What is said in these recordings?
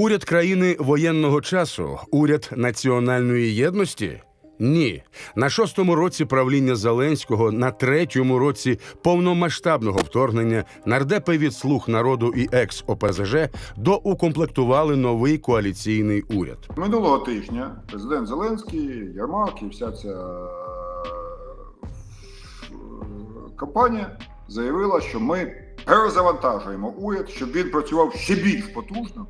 Уряд країни воєнного часу, уряд національної єдності. Ні, на шостому році правління Зеленського, на третьому році повномасштабного вторгнення нардепи від слуг народу і екс ОПЗЖ доукомплектували новий коаліційний уряд. Минулого тижня президент Зеленський, Ярмак і вся ця е, компанія заявила, що ми перезавантажуємо уряд, щоб він працював ще більш потужно,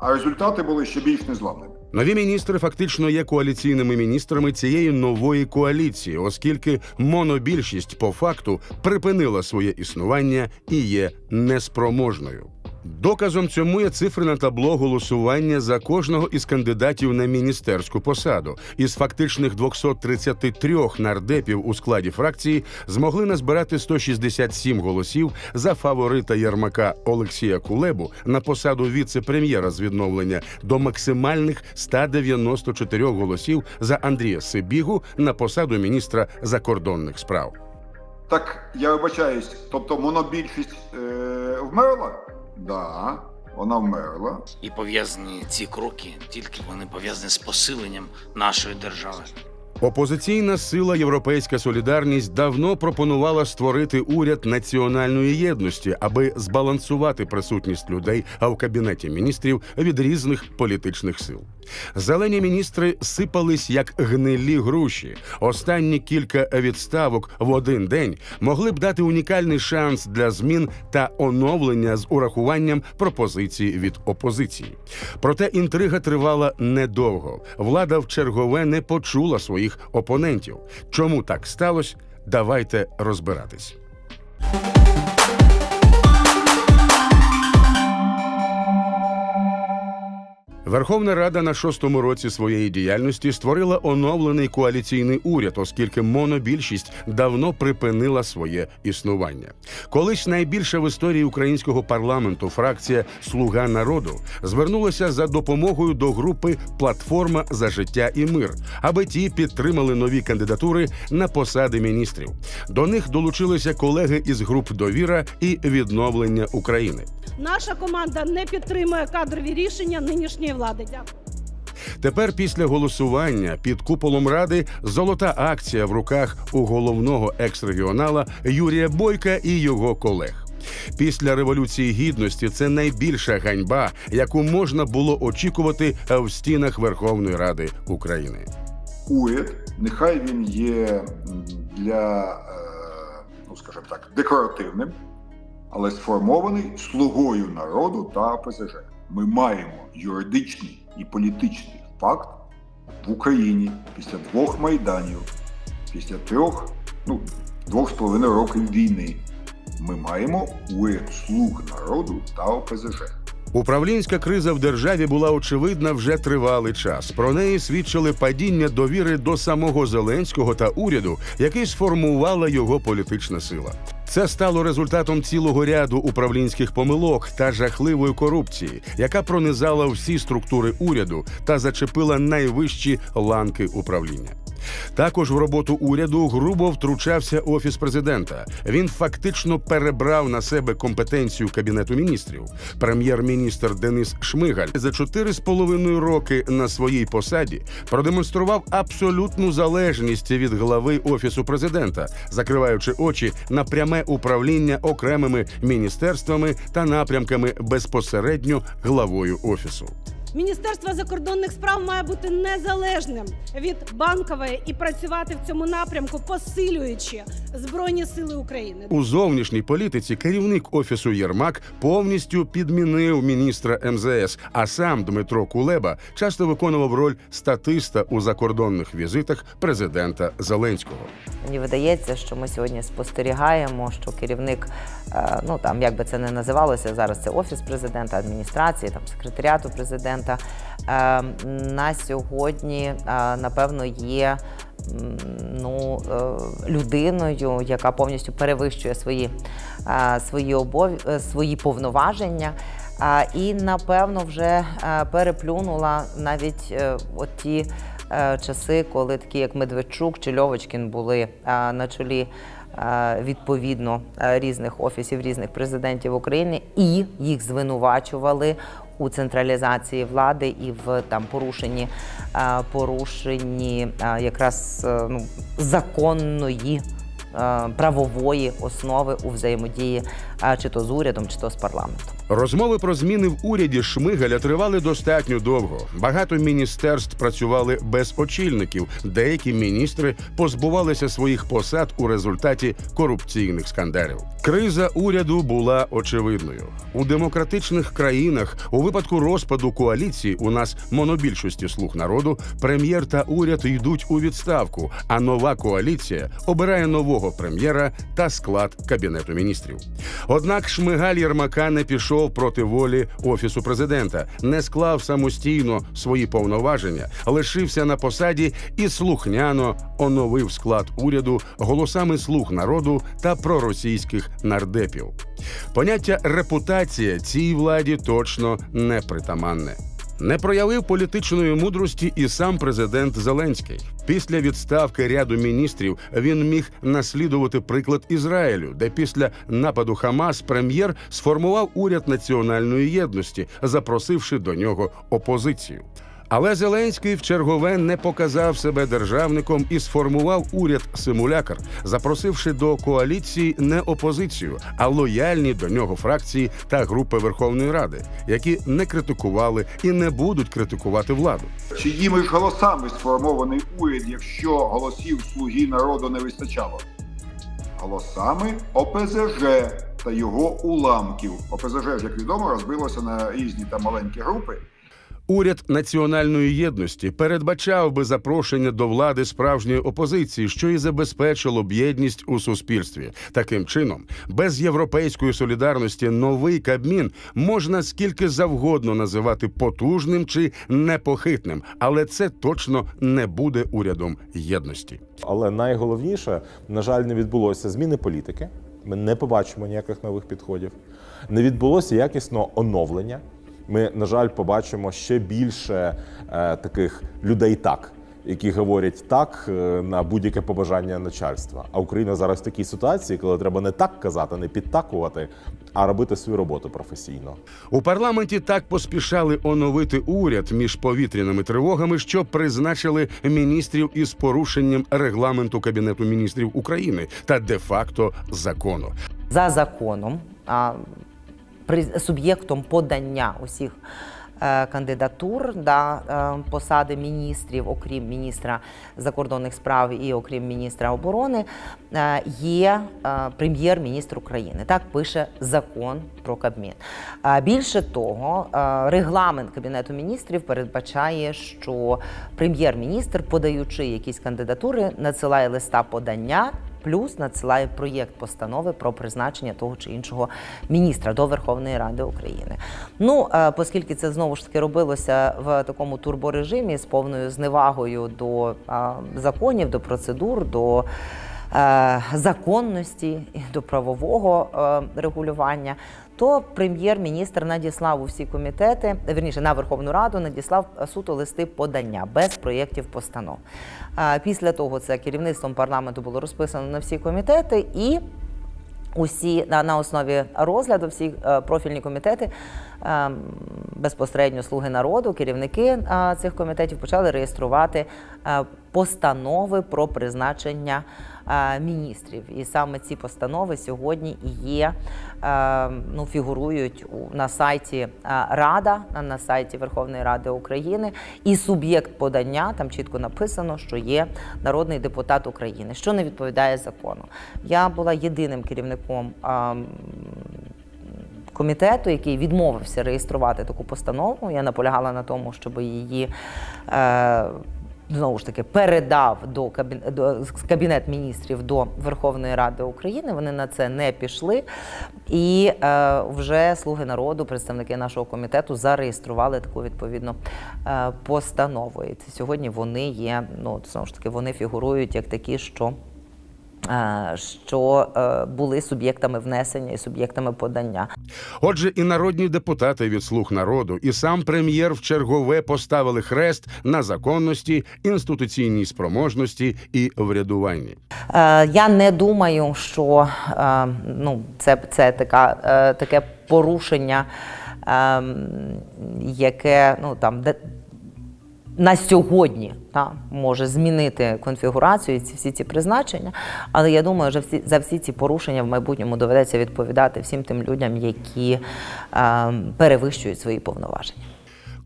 а результати були ще більш незламними. Нові міністри фактично є коаліційними міністрами цієї нової коаліції, оскільки монобільшість по факту припинила своє існування і є неспроможною. Доказом цьому є цифри на табло голосування за кожного із кандидатів на міністерську посаду. Із фактичних 233 нардепів у складі фракції змогли назбирати 167 голосів за фаворита Єрмака Олексія Кулебу на посаду віце-прем'єра з відновлення до максимальних 194 голосів за Андрія Сибігу на посаду міністра закордонних справ. Так, я вибачаюсь, тобто монобільшість е, вмерла? Да, вона вмерла. І пов'язані ці кроки, тільки вони пов'язані з посиленням нашої держави. Опозиційна сила Європейська Солідарність давно пропонувала створити уряд національної єдності, аби збалансувати присутність людей а в кабінеті міністрів від різних політичних сил. Зелені міністри сипались як гнилі груші. Останні кілька відставок в один день могли б дати унікальний шанс для змін та оновлення з урахуванням пропозицій від опозиції. Проте інтрига тривала недовго. Влада в чергове не почула своїх опонентів. Чому так сталося? Давайте розбиратись. Верховна Рада на шостому році своєї діяльності створила оновлений коаліційний уряд, оскільки монобільшість давно припинила своє існування. Колись найбільша в історії українського парламенту фракція Слуга народу звернулася за допомогою до групи Платформа за життя і мир, аби ті підтримали нові кандидатури на посади міністрів. До них долучилися колеги із груп Довіра і відновлення України. Наша команда не підтримує кадрові рішення нинішньої. Дякую. Тепер після голосування під куполом ради золота акція в руках у головного екс-регіонала Юрія Бойка і його колег. Після революції гідності це найбільша ганьба, яку можна було очікувати в стінах Верховної Ради України. Уряд, нехай він є для, е, ну скажімо так, декоративним, але сформований слугою народу та ОПЗЖ. Ми маємо юридичний і політичний факт в Україні після двох майданів, після трьох, ну, двох з половиною років війни. Ми маємо уряд слуг народу та ОПЗЖ. Управлінська криза в державі була очевидна вже тривалий час. Про неї свідчили падіння довіри до самого Зеленського та уряду, який сформувала його політична сила. Це стало результатом цілого ряду управлінських помилок та жахливої корупції, яка пронизала всі структури уряду та зачепила найвищі ланки управління. Також в роботу уряду грубо втручався офіс президента. Він фактично перебрав на себе компетенцію кабінету міністрів. Прем'єр-міністр Денис Шмигаль за чотири з половиною роки на своїй посаді продемонстрував абсолютну залежність від глави офісу президента, закриваючи очі на пряме управління окремими міністерствами та напрямками безпосередньо главою офісу. Міністерство закордонних справ має бути незалежним від банкової і працювати в цьому напрямку, посилюючи збройні сили України. У зовнішній політиці керівник офісу Єрмак повністю підмінив міністра МЗС, а сам Дмитро Кулеба часто виконував роль статиста у закордонних візитах президента Зеленського. Мені видається, що ми сьогодні спостерігаємо, що керівник, е, ну там як би це не називалося, зараз це офіс президента, адміністрації, там секретаріату президента. Е, На сьогодні, е, напевно, є ну, е, людиною, яка повністю перевищує свої, свої, обов... свої повноваження. І напевно вже переплюнула навіть от ті часи, коли такі як Медведчук чи Льовочкін були на чолі відповідно різних офісів, різних президентів України, і їх звинувачували у централізації влади і в там порушенні, е, порушенні е, якраз е, ну, законної правової основи у взаємодії чи то з урядом, чи то з парламентом. Розмови про зміни в уряді Шмигаля тривали достатньо довго. Багато міністерств працювали без очільників. Деякі міністри позбувалися своїх посад у результаті корупційних скандалів. Криза уряду була очевидною. У демократичних країнах у випадку розпаду коаліції у нас монобільшості слуг народу, прем'єр та уряд йдуть у відставку, а нова коаліція обирає нового прем'єра та склад кабінету міністрів. Однак Шмигаль Єрмака не пішов проти волі офісу президента, не склав самостійно свої повноваження, лишився на посаді і слухняно оновив склад уряду голосами слуг народу та проросійських нардепів. Поняття репутація цій владі точно не притаманне. Не проявив політичної мудрості і сам президент Зеленський. Після відставки ряду міністрів він міг наслідувати приклад Ізраїлю, де після нападу Хамас прем'єр сформував уряд національної єдності, запросивши до нього опозицію. Але Зеленський в чергове не показав себе державником і сформував уряд симулякр, запросивши до коаліції не опозицію, а лояльні до нього фракції та групи Верховної Ради, які не критикували і не будуть критикувати владу. Чиїми ж голосами сформований уряд, якщо голосів слуги народу не вистачало? Голосами ОПЗЖ та його уламків. ОПЗЖ, як відомо, розбилося на різні та маленькі групи. Уряд національної єдності передбачав би запрошення до влади справжньої опозиції, що і забезпечило б єдність у суспільстві. Таким чином, без європейської солідарності новий кабмін можна скільки завгодно називати потужним чи непохитним, але це точно не буде урядом єдності. Але найголовніше, на жаль, не відбулося зміни політики. Ми не побачимо ніяких нових підходів. Не відбулося якісного оновлення. Ми, на жаль, побачимо ще більше е, таких людей так, які говорять так е, на будь-яке побажання начальства. А Україна зараз в такій ситуації, коли треба не так казати, не підтакувати, а робити свою роботу професійно. У парламенті так поспішали оновити уряд між повітряними тривогами, що призначили міністрів із порушенням регламенту Кабінету міністрів України та де-факто закону. за законом, а, суб'єктом подання усіх е, кандидатур на е, посади міністрів, окрім міністра закордонних справ і окрім міністра оборони, е, є прем'єр-міністр України. Так пише закон про Кабмін. Більше того, регламент Кабінету міністрів передбачає, що прем'єр-міністр, подаючи якісь кандидатури, надсилає листа подання плюс надсилає проєкт постанови про призначення того чи іншого міністра до Верховної Ради України. Ну, е, оскільки це знову ж таки робилося в такому турборежимі з повною зневагою до е, законів, до процедур, до е, законності і до правового регулювання. То прем'єр-міністр надіслав у всі комітети, верніше на Верховну Раду надіслав е, суто листи подання без проєктів постанов. Після того це керівництвом парламенту було розписано на всі комітети і. Усі на, на основі розгляду, всі е, профільні комітети е, безпосередньо слуги народу, керівники е, цих комітетів почали реєструвати е, постанови про призначення е, міністрів. І саме ці постанови сьогодні є, е, ну, фігурують на сайті е, Рада, на, сайті Верховної Ради України. І суб'єкт подання там чітко написано, що є народний депутат України, що не відповідає закону. Я була єдиним керівником. е, Комітету, який відмовився реєструвати таку постанову, я наполягала на тому, щоб її е, знову ж таки передав до кабінет до кабінет міністрів до Верховної Ради України. Вони на це не пішли, і е, вже слуги народу, представники нашого комітету, зареєстрували таку відповідну е, постанову. І сьогодні вони є. Ну знову ж таки, вони фігурують як такі, що. Е, Що е, були суб'єктами внесення і суб'єктами подання. Отже, і народні депутати від слуг народу, і сам прем'єр в чергове поставили хрест на законності, інституційній спроможності і врядуванні. Е, Я не думаю, що ну, це, це така, таке порушення ем, яке ну там де. На сьогодні та, може змінити конфігурацію ці всі ці призначення, але я думаю, що всі за всі ці порушення в майбутньому доведеться відповідати всім тим людям, які е, перевищують свої повноваження.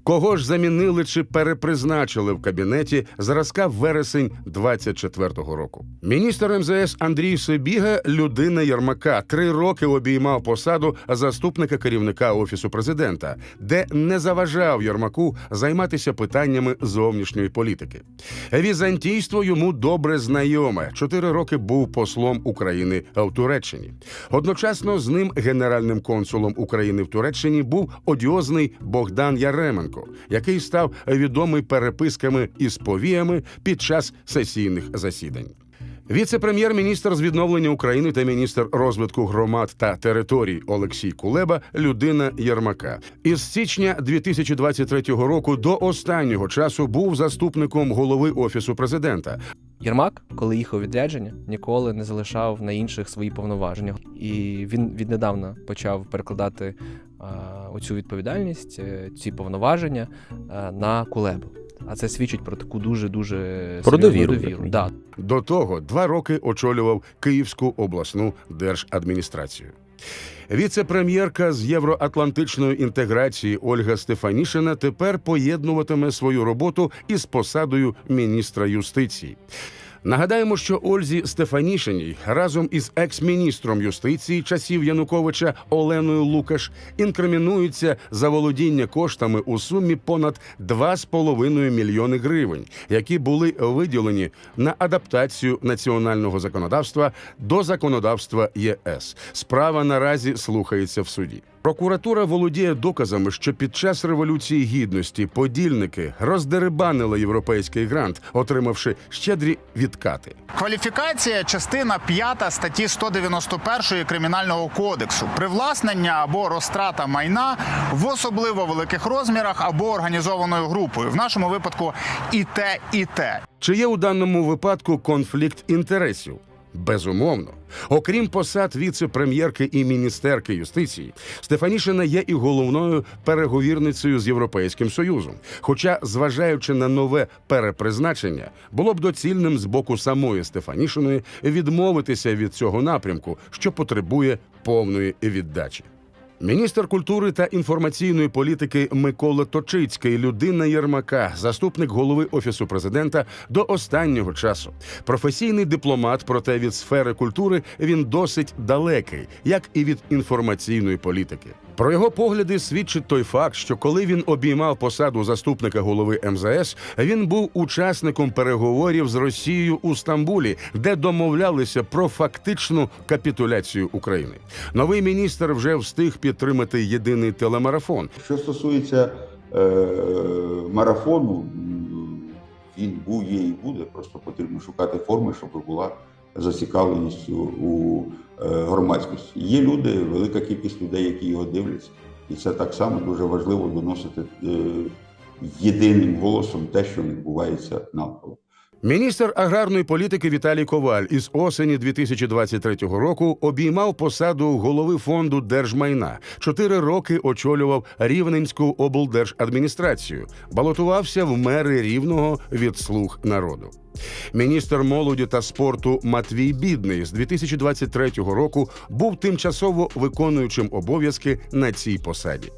Кого ж замінили чи перепризначили в кабінеті зразка вересень 24-го року? Міністр МЗС Андрій Сибіга, людина Єрмака, три роки обіймав посаду заступника керівника офісу президента, де не заважав Єрмаку займатися питаннями зовнішньої політики. Візантійство йому добре знайоме. Чотири роки був послом України в Туреччині. Одночасно з ним генеральним консулом України в Туреччині був одіозний Богдан Яременко, який став відомий переписками із повіями під час сесійних засідань. Віце-прем'єр-міністр з відновлення України та міністр розвитку громад та територій Олексій Кулеба людина Єрмака. Із січня 2023 року до останнього часу був заступником голови офісу президента. Єрмак, коли їхав відрядження, ніколи не залишав на інших свої повноваження. І він віднедавна почав перекладати оцю відповідальність, е, ці повноваження на кулебу. А це свідчить про таку дуже дуже Про довіру, довіру. Да. До того два роки очолював Київську обласну держадміністрацію. Віце-прем'єрка з євроатлантичної інтеграції Ольга Стефанішина тепер поєднуватиме свою роботу із посадою міністра юстиції. Нагадаємо, що Ользі Стефанішиній разом із екс-міністром юстиції часів Януковича Оленою Лукаш інкримінуються за володіння коштами у сумі понад 2,5 мільйони гривень, які були виділені на адаптацію національного законодавства до законодавства ЄС. Справа наразі слухається в суді. Прокуратура володіє доказами, що під час революції гідності подільники роздерибанили європейський грант, отримавши щедрі відкати. Кваліфікація частина 5 статті 191 кримінального кодексу привласнення або розтрата майна в особливо великих розмірах або організованою групою. В нашому випадку і те, і те. Чи є у даному випадку конфлікт інтересів? Безумовно. Окрім посад віце-прем'єрки і міністерки юстиції, Стефанішина є і головною переговірницею з Європейським Союзом. Хоча, зважаючи на нове перепризначення, було б доцільним з боку самої Стефанішиної відмовитися від цього напрямку, що потребує повної віддачі. Міністр культури та інформаційної політики Микола Точицький, людина Єрмака, заступник голови офісу президента до останнього часу. Професійний дипломат, проте від сфери культури він досить далекий, як і від інформаційної політики. Про його погляди свідчить той факт, що коли він обіймав посаду заступника голови МЗС, він був учасником переговорів з Росією у Стамбулі, де домовлялися про фактичну капітуляцію України. Новий міністр вже встиг підтримати єдиний телемарафон. Що стосується е, марафону, він був, є і буде. Просто потрібно шукати форми, щоб була зацікавленість у, у е, громадськості. Є люди, велика кількість людей, які його дивляться, і це так само дуже важливо доносити е, єдиним голосом те, що відбувається навколо. Міністр аграрної політики Віталій Коваль із осені 2023 року обіймав посаду голови фонду держмайна. Чотири роки очолював Рівненську облдержадміністрацію. Балотувався в мери рівного від слуг народу. Міністр молоді та спорту Матвій Бідний з 2023 року був тимчасово виконуючим обов'язки на цій посаді.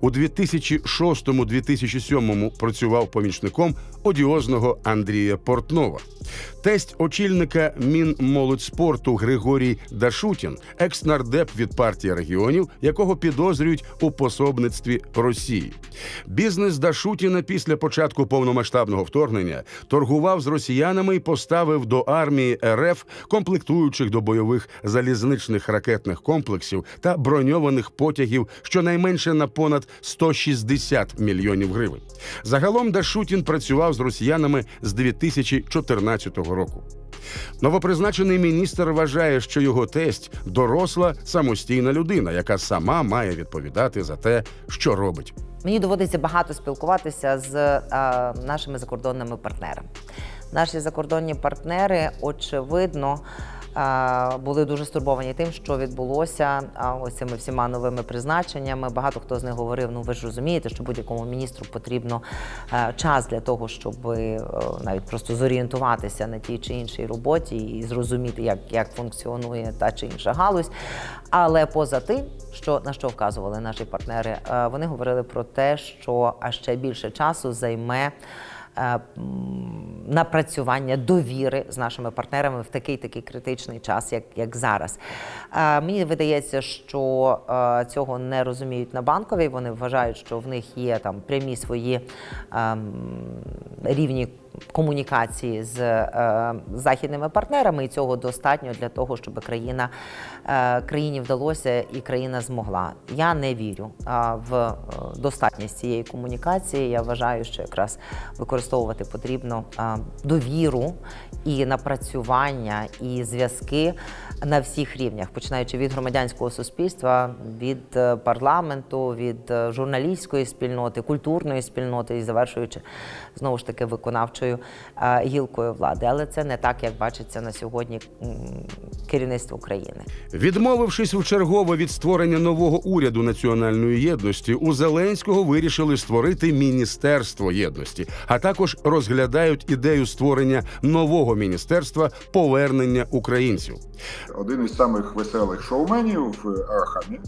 У 2006-2007 працював помічником одіозного Андрія Портнова. Тесть очільника Мінмолодьспорту Григорій Дашутін, екс-нардеп від партії регіонів, якого підозрюють у пособництві Росії. Бізнес Дашутіна після початку повномасштабного вторгнення торгував з росіянами і поставив до армії РФ комплектуючих до бойових залізничних ракетних комплексів та броньованих потягів щонайменше на понад 160 мільйонів гривень. Загалом Дашутін працював з росіянами з 2014 року. Новопризначений міністр вважає, що його тесть доросла самостійна людина, яка сама має відповідати за те, що робить. Мені доводиться багато спілкуватися з е, нашими закордонними партнерами. Наші закордонні партнери, очевидно, були дуже стурбовані тим, що відбулося ось цими всіма новими призначеннями. Багато хто з них говорив: ну ви ж розумієте, що будь-якому міністру потрібно е, час для того, щоб е, навіть просто зорієнтуватися на тій чи іншій роботі і зрозуміти, як, як функціонує та чи інша галузь. Але поза тим, що на що вказували наші партнери, е, вони говорили про те, що а ще більше часу займе. Е, Напрацювання довіри з нашими партнерами в такий такий критичний час, як, як зараз. Е, Мені видається, що е, цього не розуміють на банковій. Вони вважають, що в них є там прямі свої ем, рівні комунікації з е, західними партнерами, і цього достатньо для того, щоб країна е, країні вдалося і країна змогла. Я не вірю в е, достатність цієї комунікації. Я вважаю, що якраз використовувати потрібно е, довіру і напрацювання, і зв'язки на всіх рівнях, починаючи від громадянського суспільства, від е, парламенту, від журналістської спільноти, культурної спільноти і завершуючи знову ж таки виконавчою е, гілкою влади. Але це не так, як бачиться на сьогодні керівництво країни. Відмовившись вчергове від створення нового уряду національної єдності, у Зеленського вирішили створити міністерство єдності, а також розглядають ідею створення нового міністерства повернення українців. Один із самих веселих шоуменів в Арахамі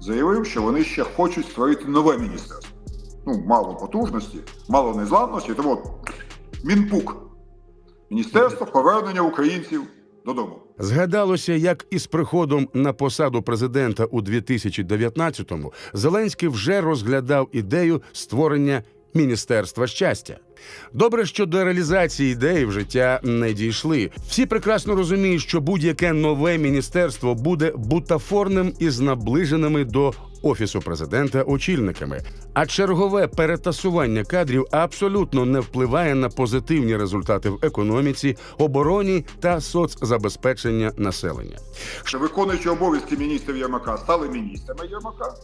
заявив, що вони ще хочуть створити нове міністерство. Ну, мало потужності, мало незламності, тому Мінпук. Міністерство повернення українців додому. Згадалося, як із приходом на посаду президента у 2019-му Зеленський вже розглядав ідею створення міністерства щастя. Добре, що до реалізації ідеї в життя не дійшли. Всі прекрасно розуміють, що будь-яке нове міністерство буде бутафорним із наближеними до офісу президента очільниками. А чергове перетасування кадрів абсолютно не впливає на позитивні результати в економіці, обороні та соцзабезпечення населення. Що виконуючи обов'язки міністрів Єрмака стали міністрами Єрмака.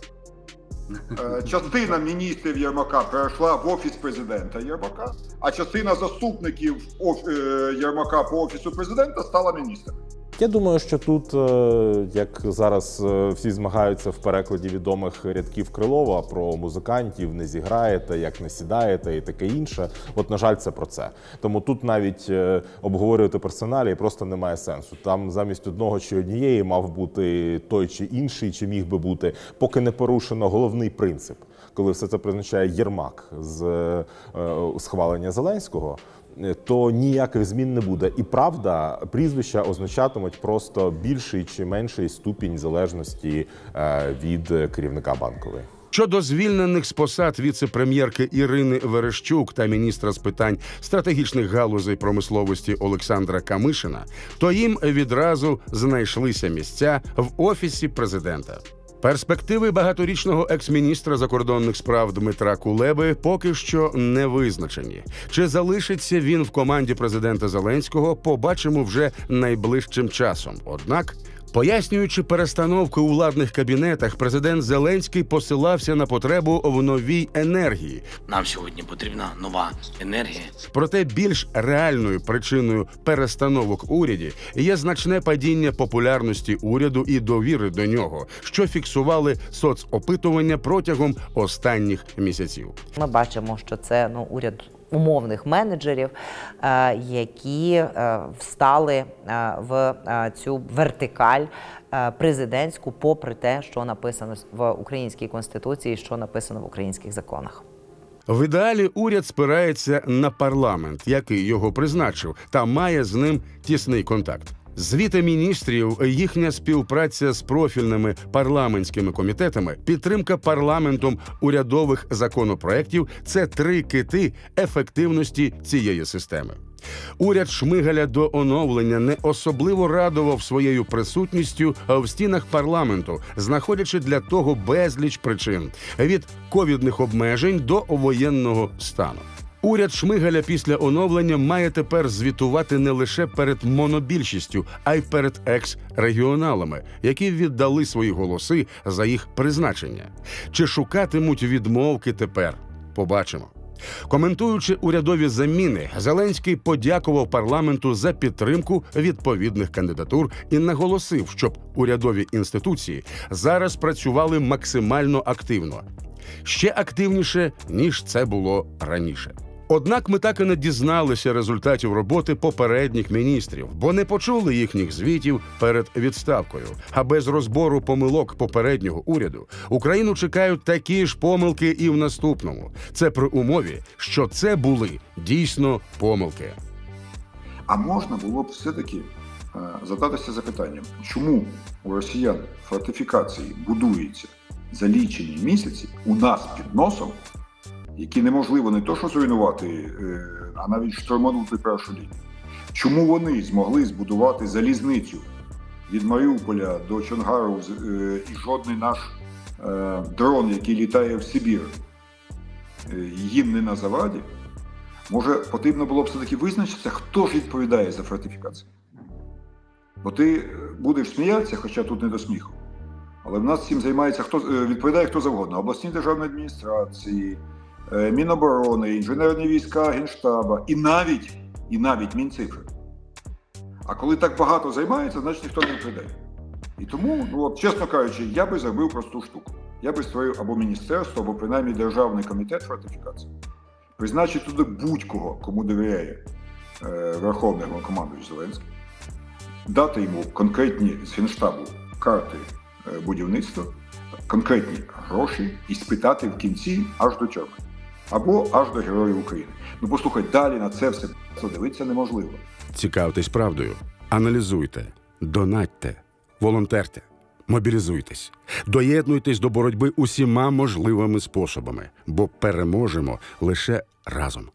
Е, Частина міністрів Єрмака перейшла в офіс президента Єрмака, а частина заступників е, Єрмака по офісу президента стала міністрами. Я думаю, що тут, е, як зараз всі змагаються в перекладі відомих рядків Крилова про музикантів, не зіграєте, як не сідаєте і таке інше. От, на жаль, це про це. Тому тут навіть обговорювати персоналі просто немає сенсу. Там замість одного чи однієї мав бути той чи інший, чи міг би бути, поки не порушено головний принцип, коли все це призначає Єрмак з е, е, схвалення Зеленського то ніяких змін не буде. І правда, прізвища означатимуть просто більший чи менший ступінь залежності е, від керівника банкової. Щодо звільнених з посад віце-прем'єрки Ірини Верещук та міністра з питань стратегічних галузей промисловості Олександра Камишина, то їм відразу знайшлися місця в офісі президента. Перспективи багаторічного екс-міністра закордонних справ Дмитра Кулеби поки що не визначені. Чи залишиться він в команді президента Зеленського, побачимо вже найближчим часом. Однак. Пояснюючи перестановки у владних кабінетах, президент Зеленський посилався на потребу в новій енергії. Нам сьогодні потрібна нова енергія. Проте більш реальною причиною перестановок уряді є значне падіння популярності уряду і довіри до нього, що фіксували соцопитування протягом останніх місяців. Ми бачимо, що це ну уряд умовних менеджерів, е, які е, встали е, в цю вертикаль президентську, попри те, що написано в українській конституції, що написано в українських законах. В ідеалі уряд спирається на парламент, який його призначив, та має з ним тісний контакт. Звіти міністрів, їхня співпраця з профільними парламентськими комітетами, підтримка парламентом урядових законопроєктів – це три кити ефективності цієї системи. Уряд Шмигаля до оновлення не особливо радував своєю присутністю в стінах парламенту, знаходячи для того безліч причин від ковідних обмежень до воєнного стану. Уряд Шмигаля після оновлення має тепер звітувати не лише перед монобільшістю, а й перед екс-регіоналами, які віддали свої голоси за їх призначення. Чи шукатимуть відмовки тепер? Побачимо. Коментуючи урядові заміни, Зеленський подякував парламенту за підтримку відповідних кандидатур і наголосив, щоб урядові інституції зараз працювали максимально активно, ще активніше ніж це було раніше. Однак ми так і не дізналися результатів роботи попередніх міністрів, бо не почули їхніх звітів перед відставкою. А без розбору помилок попереднього уряду Україну чекають такі ж помилки і в наступному. Це при умові, що це були дійсно помилки. А можна було б все-таки е, задатися запитанням, чому у росіян фортифікації будуються за лічені місяці у нас під носом, які неможливо не то що зруйнувати, е, а навіть штурманути першу лінію. Чому вони змогли збудувати залізницю від Маріуполя до Чонгару е, і жодний наш е, дрон, який літає в Сибір, їм не на заваді? Може, потрібно було б все-таки визначитися, хто ж відповідає за фортифікацію. Бо ти будеш сміятися, хоча тут не до сміху. Але в нас цим займається хто відповідає хто завгодно: обласні державні адміністрації, Міноборони, інженерні війська, Генштаба і навіть, і навіть Мінцифри. А коли так багато займається, значить ніхто не відповідає. І тому, ну от, чесно кажучи, я би зробив просту штуку. Я би створив або міністерство, або принаймні державний комітет фортифікації призначить туди будь-кого, кому довіряє е, Верховний Головнокомандуючий Зеленський, дати йому конкретні з Генштабу карти е, будівництва, конкретні гроші і спитати в кінці аж до тюрми. Або аж до Героїв України. Ну послухай, далі на це все дивитися неможливо. Цікавтесь правдою, аналізуйте, донатьте, волонтерте, мобілізуйтесь, доєднуйтесь до боротьби усіма можливими способами, бо переможемо лише разом.